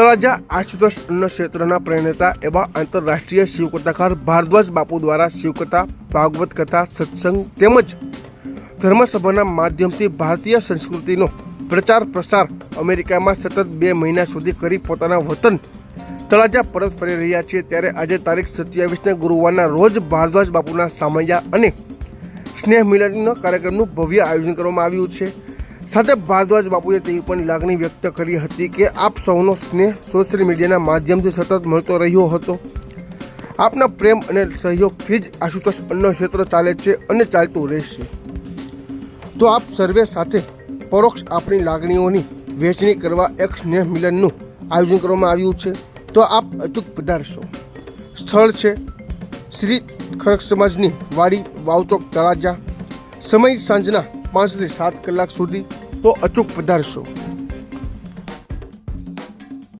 તળાજા આશુતોષ અન્ન ક્ષેત્રના પ્રણેતા એવા આંતરરાષ્ટ્રીય શિવકથાકાર ભારદ્વાજ બાપુ દ્વારા શિવકથા, ભાગવત કથા, સત્સંગ તેમજ ધર્મસભાના માધ્યમથી ભારતીય સંસ્કૃતિનો પ્રચાર પ્રસાર અમેરિકામાં સતત બે મહિના સુધી કરી પોતાના વતન તળાજા પરત ફરી રહ્યા છે ત્યારે આજે તારીખ સત્યાવીસને ગુરુવારના રોજ ભારદ્વાજ બાપુના સામૈયા અને સ્નેહ મિલનના કાર્યક્રમનું ભવ્ય આયોજન કરવામાં આવ્યું છે. સાથે ભારદ્વાજ બાપુએ તેવી પણ લાગણી વ્યક્ત કરી હતી કે આપ સૌનો સ્નેહ સોશિયલ મીડિયાના માધ્યમથી સતત મળતો રહ્યો હતો. આપના પ્રેમ અને સહયોગથી જ આશુતોષ અન્ન ક્ષેત્ર ચાલે છે અને ચાલતું રહેશે. તો આપ સર્વે સાથે પરોક્ષ આપણી લાગણીઓની વહેંચણી કરવા એક સ્નેહ મિલનનું આયોજન કરવામાં આવ્યું છે. તો આપ અચૂક પધારશો. સ્થળ છે શ્રી ખરક સમાજની વાડી વાવચોક તળાજા. સમય સાંજના પાંચથી સાત કલાક સુધી તો અચૂક પધારશો.